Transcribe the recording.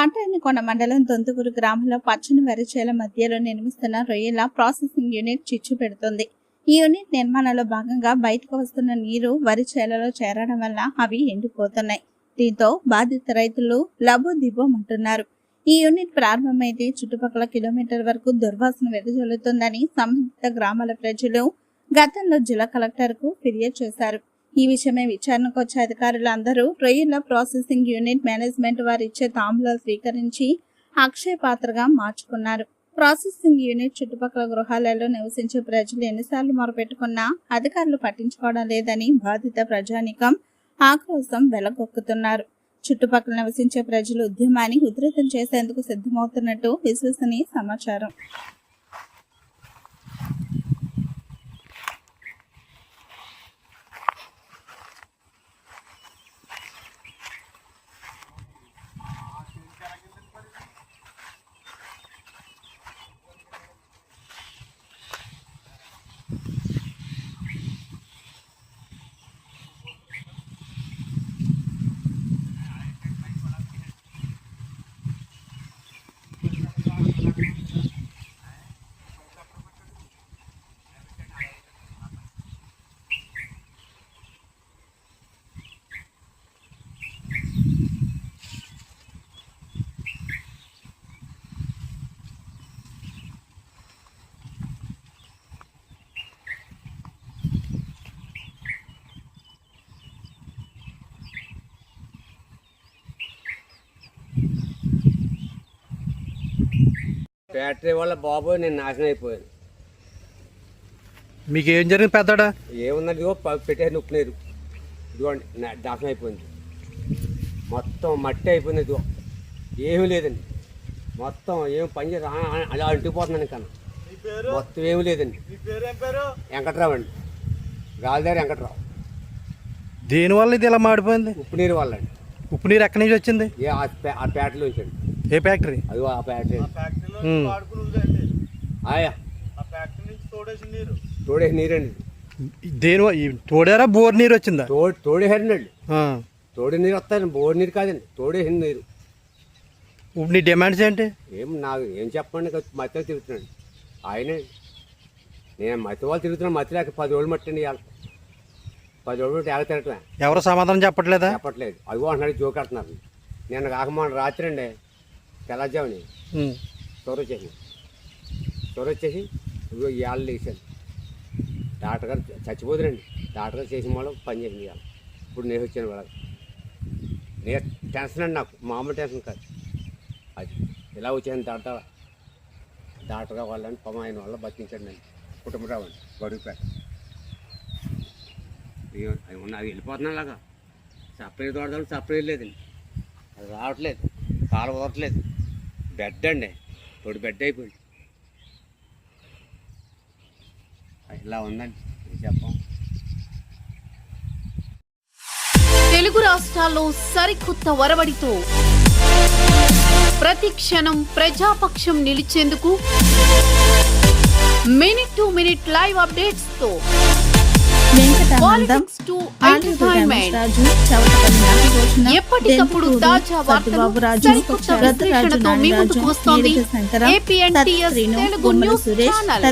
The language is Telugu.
తాటాయనకొండ మండలం దొంతుకూరు గ్రామంలో పచ్చని వరిచేల మధ్యలో నిర్మిస్తున్న రొయ్యల ప్రాసెసింగ్ యూనిట్ చిచ్చు పెడుతుంది. ఈ యూనిట్ నిర్మాణంలో భాగంగా బయటకు వస్తున్న నీరు వరి చేలలో చేరడం వల్ల అవి ఎండిపోతున్నాయి. దీంతో బాధిత రైతులు లబోదిబోమంటున్నారు. ఈ యూనిట్ ప్రారంభమైతే చుట్టుపక్కల కిలోమీటర్ వరకు దుర్వాసన వెదజల్లుతుందని సంబంధిత గ్రామాల ప్రజలు గతంలో జిల్లా కలెక్టర్కు ఫిర్యాదు చేశారు. ఈ విషయమై విచారణకు వచ్చే అధికారులు అందరూ రొయ్యల ప్రాసెసింగ్ యూనిట్ మేనేజ్మెంట్ వారు ఇచ్చే తాంబూలాలు స్వీకరించి అక్షయ పాత్రగా మార్చుకున్నారు. ప్రాసెసింగ్ యూనిట్ చుట్టుపక్కల గృహాలలో నివసించే ప్రజలు ఎన్నిసార్లు మొరపెట్టుకున్నా అధికారులు పట్టించుకోవడం లేదని బాధిత ప్రజానికం ఆక్రోశం వెలగొక్కుతున్నారు. చుట్టుపక్కల నివసించే ప్రజలు ఉద్యమాన్ని ఉధృతం చేసేందుకు సిద్ధమవుతున్నట్టు విశ్వసనీయ సమాచారం. ఫ్యాక్టరీ వల్ల బాబోయ్ నేను నాశనం అయిపోయాను. మీకు ఏం జరిగింది పెద్దడా? ఏముందండి ఇదిగో ప- పెట్టేసి ఇదిగోండి నా- నాశనం అయిపోయింది. మొత్తం మట్టి అయిపోయింది ఇదిగో. ఏమీ లేదండి. మొత్తం ఏం పని చేసి ఆ- ఆ- అలా అంటుకుపోతున్నాను కన్నా మొత్తం ఏమీ లేదండి. వెంకట్రావు అండి. గాలిదారి వెంకట్రావు. దేనివల్ల ఇది ఇలా మాడిపోయింది? ఉప్పు నీరు వల్ల అండి. ఉప్పు నీరు ఎక్కడి నుంచి వచ్చింది? ఏ ఆ పే- ఆ ఏ ఫ్యాక్టరీ? అదిగో ఆ ఫ్యాక్టరీ. ఉమ్. ఆయా. తోడేసి నీరండి. దేని ఈ తోడారా? బోర్ నీరు వచ్చిందా? తోడు తోడేసారండి ఆ. తోడే నీరు వస్తాయండి. బోర్ నీరు కాదండి. తోడేసిన నీరు. ఇప్పుడు నీ డిమాండ్స్ ఏంటి? ఏం నాకు ఏం చెప్పండి మధ్యలో తిరుగుతున్నాడు. ఆయనే. నేను మధ్య వాళ్ళు తిరుగుతున్నా మధ్య లేక పది రోజులు మట్టండి ఇవాళ. పది రోజులు ఎగ తిరగటమే ఎవరు సమాధానం చెప్పట్లేదా? చెప్పట్లేదు. అదిగో అంటున్నాడు జోక్ ఆడుతున్నారు నేను కాకమాన రాత్రి అండి తెల్లజామని. చొర వచ్చేసి చొర వచ్చేసి ఇదిగో లేచాను డాక్టర్ గారు చచ్చిపోదురండి డాక్టర్ గారు చేసిన వాళ్ళు పని చేసింది ఇవాళ ఇప్పుడు నేను వచ్చాను వాళ్ళకి నేను టెన్షన్ అండి నాకు మామూలు టెన్షన్ కాదు అది ఇలా వచ్చాను డాక్టర్ డాక్టర్గా వాళ్ళని పమ ఆయన వల్ల బతికించండి నేను కుటుంబరావు అండి గడుపుపేట అది వెళ్ళిపోతున్నాను అలాగా సపరేట్ తోడదాం సపరేట్ లేదండి అది రావట్లేదు కాలు వదలట్లేదు బెడ్ అండి. తోడు బెడ్ అయిపోయింది. ఇలా ఉందండి. చెప్పం. తెలుగు రాష్ట్రాల్లో సరికొత్త వరవడితో ప్రతి క్షణం ప్రజాపక్షం నిలిచేందుకు minute to minute live updates ఎప్పటికప్పుడు తాజా వార్తలు తెలుగు న్యూస్ ఛానల్.